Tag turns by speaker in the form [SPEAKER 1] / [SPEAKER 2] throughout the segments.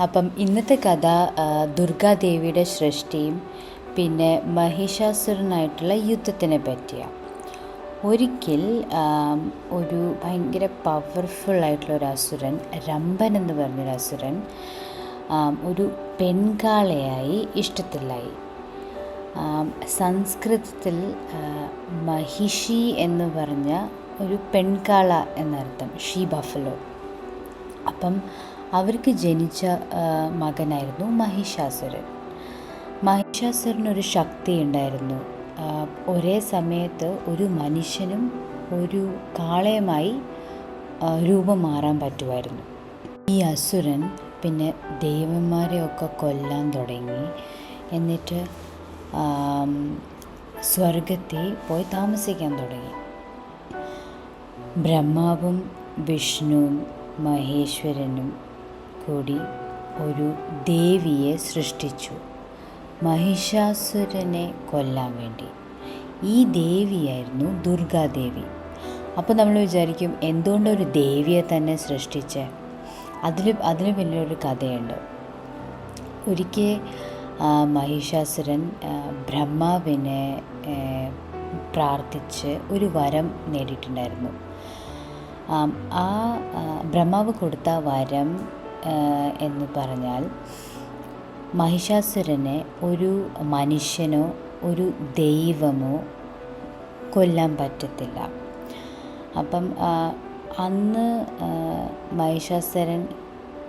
[SPEAKER 1] അപ്പം ഇന്നത്തെ കഥ ദുർഗാദേവിയുടെ സൃഷ്ടിയും പിന്നെ മഹിഷാസുരനായിട്ടുള്ള യുദ്ധത്തിനെ പറ്റിയാണ് ഒരിക്കൽ ഒരു ഭയങ്കര പവർഫുൾ ആയിട്ടുള്ള ഒരു അസുരൻ രമ്പൻ എന്ന് പറഞ്ഞൊരു അസുരൻ ഒരു പെൺകാളയായി ഇഷ്ടത്തിലായി. സംസ്കൃതത്തിൽ മഹിഷി എന്ന് പറഞ്ഞ ഒരു പെൺകാള എന്നർത്ഥം ഷീ ബഫലോ അപ്പം അവർക്ക് ജനിച്ച മകനായിരുന്നു മഹിഷാസുരൻ. മഹിഷാസുരനൊരു ശക്തി ഉണ്ടായിരുന്നു. ഒരേ സമയത്ത് ഒരു മനുഷ്യനും ഒരു കാളയുമായി രൂപം മാറാൻ പറ്റുമായിരുന്നു. ഈ അസുരൻ പിന്നെ ദൈവന്മാരെയൊക്കെ കൊല്ലാൻ തുടങ്ങി. എന്നിട്ട് സ്വർഗത്തെ പോയി താമസിക്കാൻ തുടങ്ങി. ബ്രഹ്മാവും വിഷ്ണുവും മഹേശ്വരനും കൂടി ഒരു ദേവിയെ സൃഷ്ടിച്ചു. മഹിഷാസുരനെ കൊല്ലാൻ വേണ്ടി. ഈ ദേവിയായിരുന്നു ദുർഗാദേവി. അപ്പോൾ നമ്മൾ വിചാരിക്കും എന്തുകൊണ്ട് ഒരു ദേവിയെ തന്നെ സൃഷ്ടിച്ചേ? അതിൽ അതിന് പിന്നിലൊരു കഥയുണ്ട്. ഒരിക്കൽ മഹിഷാസുരൻ ബ്രഹ്മാവിനെ പ്രാർത്ഥിച്ച് ഒരു വരം നേടിയിട്ടുണ്ടായിരുന്നു. ആ ബ്രഹ്മാവ് കൊടുത്ത വരം എന്ന് പറഞ്ഞാൽ മഹിഷാസുരനെ ഒരു മനുഷ്യനോ ഒരു ദൈവമോ കൊല്ലാൻ പറ്റത്തില്ല. അപ്പം അന്ന് മഹിഷാസുരൻ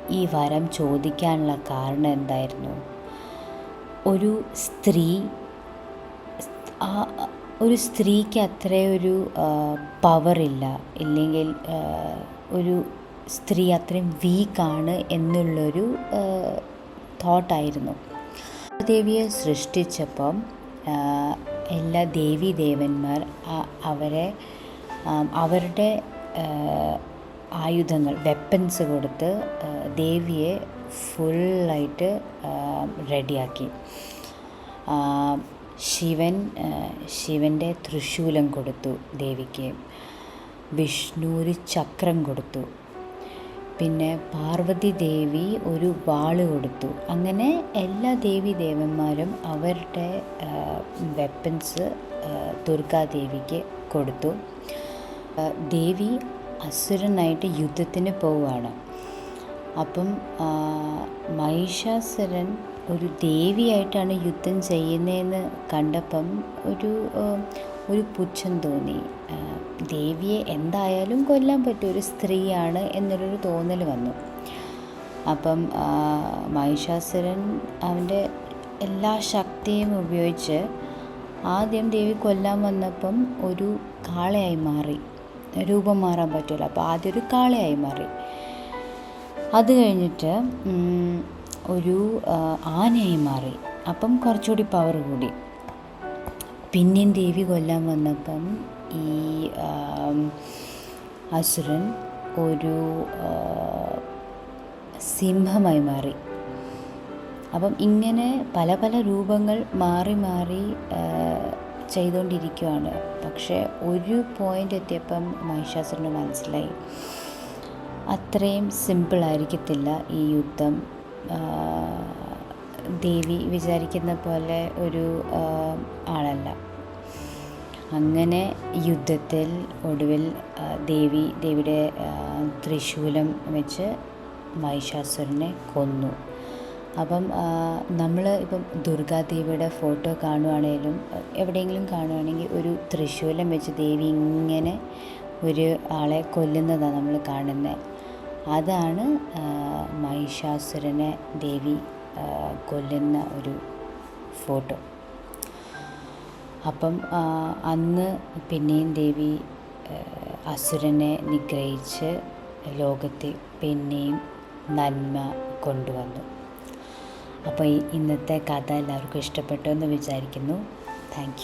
[SPEAKER 1] ഈ വരം ചോദിക്കാനുള്ള കാരണം എന്തായിരുന്നു? ഒരു സ്ത്രീ ഒരു സ്ത്രീക്ക് അത്രയൊരു പവറില്ല ഇല്ലെങ്കിൽ ഒരു സ്ത്രീ അത്രയും വീക്കാണ് എന്നുള്ളൊരു തോട്ടായിരുന്നു ദേവിയെ സൃഷ്ടിച്ചപ്പം എല്ലാ ദേവി ദേവന്മാർ അവരെ അവരുടെ ആയുധങ്ങൾ വെപ്പൻസ് കൊടുത്ത് ദേവിയെ ഫുള്ളായിട്ട് റെഡിയാക്കി ശിവൻ ശിവന്റെ തൃശൂലം കൊടുത്തു ദേവിക്ക്. വിഷ്ണു ഒരു ചക്രം കൊടുത്തു. പിന്നെ പാർവതി ദേവി ഒരു വാൾ കൊടുത്തു. അങ്ങനെ എല്ലാ ദേവി ദേവന്മാരും അവരുടെ വെപ്പൻസ് ദുർഗാദേവിക്ക് കൊടുത്തു. ദേവി അസുരനായിട്ട് യുദ്ധത്തിന് പോവുകയാണ്. അപ്പം മഹിഷാസുരൻ ഒരു ദേവിയായിട്ടാണ് യുദ്ധം ചെയ്യുന്നതെന്ന് കണ്ടപ്പം ഒരു ഒരു പുച്ഛം തോന്നി. ദേവിയെ എന്തായാലും കൊല്ലാൻ പറ്റിയ ഒരു സ്ത്രീയാണ് എന്നൊരു തോന്നൽ വന്നു. അപ്പം മഹിഷാസുരൻ അവന്റെ എല്ലാ ശക്തിയും ഉപയോഗിച്ച് ആദ്യം ദേവി കൊല്ലാൻ വന്നപ്പം ഒരു കാളയായി മാറി. രൂപം മാറാൻ പറ്റില്ല. അപ്പോൾ ആദ്യം ഒരു കാളയായി മാറി. അത് കഴിഞ്ഞിട്ട് ഒരു ആനയായി മാറി. അപ്പം കുറച്ചുകൂടി പവർ കൂടി. പിന്നെയും ദേവി കൊല്ലാൻ വന്നപ്പം ഈ അസുരൻ ഒരു സിംഹമായി മാറി. അപ്പം ഇങ്ങനെ പല പല രൂപങ്ങൾ മാറി മാറി ചെയ്തുകൊണ്ടിരിക്കുവാണ് പക്ഷേ ഒരു പോയിന്റ് എത്തിയപ്പം മഹിഷാസുരന് മനസ്സിലായി. അത്രയും സിമ്പിളായിരിക്കത്തില്ല ഈ യുദ്ധം. ദേവി വിചാരിക്കുന്ന പോലെ ഒരു ആളല്ല. അങ്ങനെ യുദ്ധത്തിൽ ഒടുവിൽ ദേവി ദേവിയുടെ ത്രിശൂലം വെച്ച് മഹിഷാസുരനെ കൊന്നു. അപ്പം നമ്മൾ ഇപ്പം ദുർഗാദേവിയുടെ ഫോട്ടോ കാണുവാണേലും എവിടെയെങ്കിലും കാണുവാണെങ്കിൽ ഒരു ത്രിശൂലം വെച്ച് ദേവി ഇങ്ങനെ ഒരു ആളെ കൊല്ലുന്നതാണ് നമ്മൾ കാണുന്നത് അതാണ് മഹിഷാസുരനെ ദേവി കൊല്ലുന്ന ഒരു ഫോട്ടോ. അപ്പം അന്ന് പിന്നെയും ദേവി അസുരനെ നിഗ്രഹിച്ച് ലോകത്തെ പിന്നെയും നന്മ കൊണ്ടുവന്നു. അപ്പോൾ ഇന്നത്തെ കഥ എല്ലാവർക്കും ഇഷ്ടപ്പെട്ടു എന്ന് വിചാരിക്കുന്നു. താങ്ക്